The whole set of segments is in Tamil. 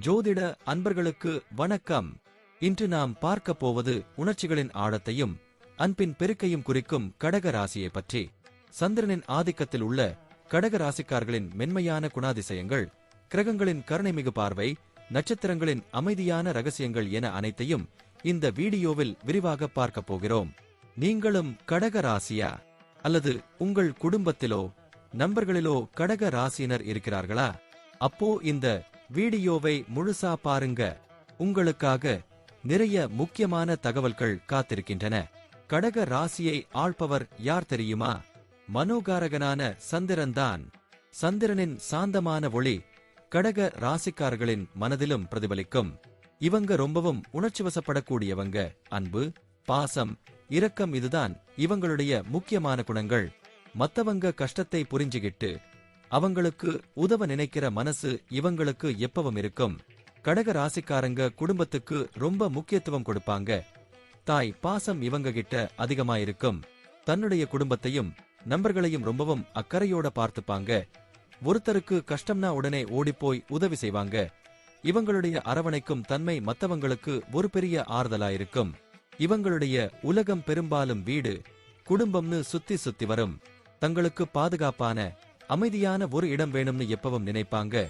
ஜோதிட அன்பர்களுக்கு வணக்கம். இன்று நாம் பார்க்கப் போவது உணர்ச்சிகளின் ஆழத்தையும் அன்பின் பெருக்கையும் குறிக்கும் கடக ராசியை பற்றி. சந்திரனின் ஆதிக்கத்தில் உள்ள கடக ராசிக்காரர்களின் மென்மையான குணாதிசயங்கள் கிரகங்களின் கருணைமிகு பார்வை நட்சத்திரங்களின் அமைதியான ரகசியங்கள் என அனைத்தையும் இந்த வீடியோவில் விரிவாக பார்க்கப் போகிறோம். நீங்களும் கடக ராசியா? அல்லது உங்கள் குடும்பத்திலோ நண்பர்களிலோ கடக ராசியினர் இருக்கிறார்களா? அப்போ இந்த வீடியோவை முழுசா பாருங்க. உங்களுக்காக நிறைய முக்கியமான தகவல்கள் காத்திருக்கின்றன. கடக ராசியை ஆள்பவர் யார் தெரியுமா? மனோகாரகனான சந்திரன்தான் சந்திரனின் சாந்தமான ஒளி கடக ராசிக்காரர்களின் மனதிலும் பிரதிபலிக்கும். இவங்க ரொம்பவும் உணர்ச்சிவசப்படக்கூடியவங்க. அன்பு பாசம் இரக்கம் இதுதான் இவங்களுடைய முக்கியமான குணங்கள். மத்தவங்க கஷ்டத்தை புரிஞ்சுகிட்டு அவங்களுக்கு உதவ நினைக்கிற மனசு இவங்களுக்கு எப்பவும் இருக்கும். கடக ராசிக்காரங்க குடும்பத்துக்கு ரொம்ப முக்கியத்துவம் கொடுப்பாங்க. தாய் பாசம் இவங்க கிட்ட அதிகமாயிருக்கும். தன்னுடைய குடும்பத்தையும் நண்பர்களையும் ரொம்பவும் அக்கறையோட பார்த்துப்பாங்க. ஒருத்தருக்கு கஷ்டம்னா உடனே ஓடிப்போய் உதவி செய்வாங்க. இவங்களுடைய அரவணைக்கும் தன்மை மத்தவங்களுக்கு ஒரு பெரிய ஆறுதலாயிருக்கும். இவங்களுடைய உலகம் பெரும்பாலும் வீடு குடும்பம்னு சுத்தி சுத்தி வரும். தங்களுக்கு பாதுகாப்பான அமைதியான ஒரு இடம் வேணும்னு எப்பவும் நினைப்பாங்க.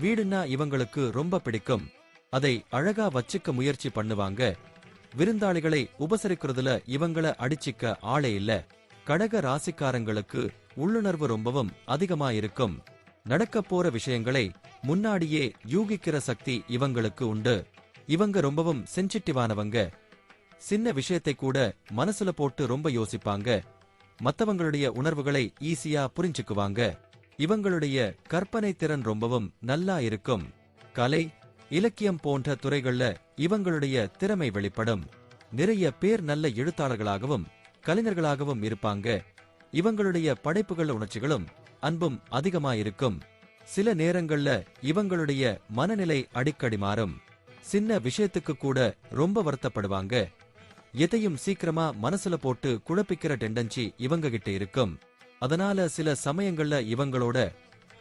வீடுன்னா இவங்களுக்கு ரொம்ப பிடிக்கும். அதை அழகா வச்சுக்க முயற்சி பண்ணுவாங்க. விருந்தாளிகளை உபசரிக்கிறதுல இவங்கள அடிச்சிக்க ஆளே இல்ல. கடக ராசிக்காரங்களுக்கு உள்ளுணர்வு ரொம்பவும் அதிகமா இருக்கும். நடக்கப் போற விஷயங்களை முன்னாடியே யூகிக்கிற சக்தி இவங்களுக்கு உண்டு. இவங்க ரொம்பவும் சென்சிட்டிவானவங்க. சின்ன விஷயத்தை கூட மனசுல போட்டு ரொம்ப யோசிப்பாங்க. மத்தவங்களுடைய உணர்வுகளை ஈஸியா புரிஞ்சுக்குவாங்க. இவங்களுடைய கற்பனை திறன் ரொம்பவும் நல்லா இருக்கும். கலை இலக்கியம் போன்ற துறைகள்ல இவங்களுடைய திறமை வெளிப்படும். நிறைய பேர் நல்ல எழுத்தாளர்களாகவும் கலைஞர்களாகவும் இருப்பாங்க. இவங்களுடைய படைப்புகள் உணர்ச்சிகளும் அன்பும் அதிகமா இருக்கும். சில நேரங்கள்ல இவங்களுடைய மனநிலை அடிக்கடி மாறும். சின்ன விஷயத்துக்கு கூட ரொம்ப வருத்தப்படுவாங்க. எதையும் சீக்கிரமா மனசுல போட்டு குழப்பிக்கிற டெண்டன்சி இவங்க கிட்ட இருக்கும். அதனால சில சமயங்கள்ல இவங்களோட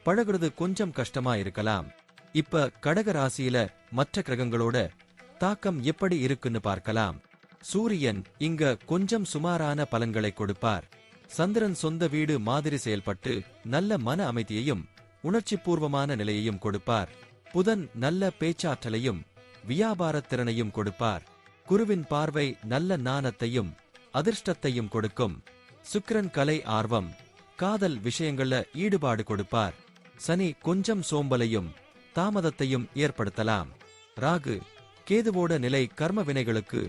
பழகுறது கொஞ்சம் கஷ்டமா இருக்கலாம். இப்ப கடக ராசியில மற்ற கிரகங்களோட தாக்கம் எப்படி இருக்குன்னு பார்க்கலாம். சூரியன் இங்க கொஞ்சம் சுமாரான பலன்களை கொடுப்பார். சந்திரன் சொந்த வீடு மாதிரி செயல்பட்டு நல்ல மன அமைதியையும் உணர்ச்சி பூர்வமான நிலையையும் கொடுப்பார். புதன் நல்ல பேச்சாற்றலையும் வியாபாரத் திறனையும் கொடுப்பார். குருவின் பார்வை நல்ல நாணத்தையும் அதிர்ஷ்டத்தையும் கொடுக்கும். சுக்கிரன் கலை ஆர்வம் காதல் விஷயங்கள்ல ஈடுபாடு கொடுப்பார். சனி கொஞ்சம் சோம்பலையும் தாமதத்தையும் ஏற்படுத்தலாம். ராகு கேதுவோட நிலை கர்ம வினைகளுக்கு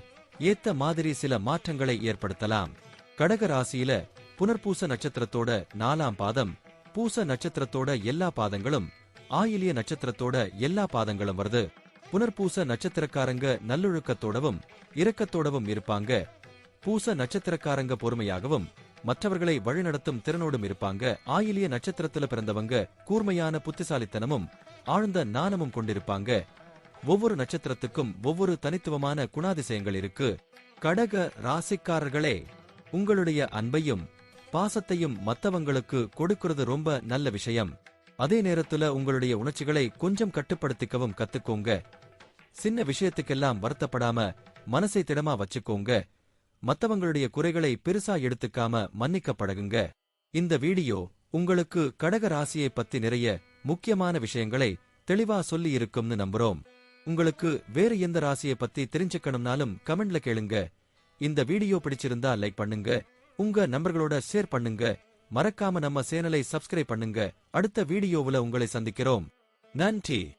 ஏத்த மாதிரி சில மாற்றங்களை ஏற்படுத்தலாம். கடக ராசியில புனர்பூச நட்சத்திரத்தோட நாலாம் பாதம் பூச நட்சத்திரத்தோட எல்லா பாதங்களும் ஆயிலிய நட்சத்திரத்தோட எல்லா பாதங்களும் வருது. புனர்பூச நட்சத்திரக்காரங்க நல்லொழுக்கத்தோடவும் இரக்கத்தோடவும் இருப்பாங்க. பூச நட்சத்திரக்காரங்க பொறுமையாகவும் மற்றவர்களை வழிநடத்தும் திறனோடும் இருப்பாங்க. ஆயிலிய நட்சத்திரத்துல பிறந்தவங்க கூர்மையான புத்திசாலித்தனமும் ஆழ்ந்த நாணமும் கொண்டிருப்பாங்க. ஒவ்வொரு நட்சத்திரத்துக்கும் ஒவ்வொரு தனித்துவமான குணாதிசயங்கள் இருக்கு. கடக ராசிக்காரர்களே உங்களுடைய அன்பையும் பாசத்தையும் மத்தவங்களுக்கு கொடுக்கிறது ரொம்ப நல்ல விஷயம். அதே நேரத்துல உங்களுடைய உணர்ச்சிகளை கொஞ்சம் கட்டுப்படுத்திக்கவும் கத்துக்கோங்க. சின்ன விஷயத்துக்கெல்லாம் வருத்தப்படாம மனசை திடமா வச்சுக்கோங்க. மத்தவங்களுடைய குறைகளை பெருசா எடுத்துக்காம மன்னிக்க பழகுங்க இந்த வீடியோ உங்களுக்கு கடக ராசியை பத்தி நிறைய முக்கியமான விஷயங்களை தெளிவா சொல்லி இருக்கும்னு நம்புறோம். உங்களுக்கு வேற எந்த ராசியை பத்தி தெரிஞ்சுக்கணும்னாலும் கமெண்ட்ல கேளுங்க. இந்த வீடியோ பிடிச்சிருந்தா லைக் பண்ணுங்க. உங்க நண்பர்களோட ஷேர் பண்ணுங்க. மறக்காம நம்ம சேனலை சப்ஸ்கிரைப் பண்ணுங்க. அடுத்த வீடியோவுல உங்களை சந்திக்கிறோம். நன்றி.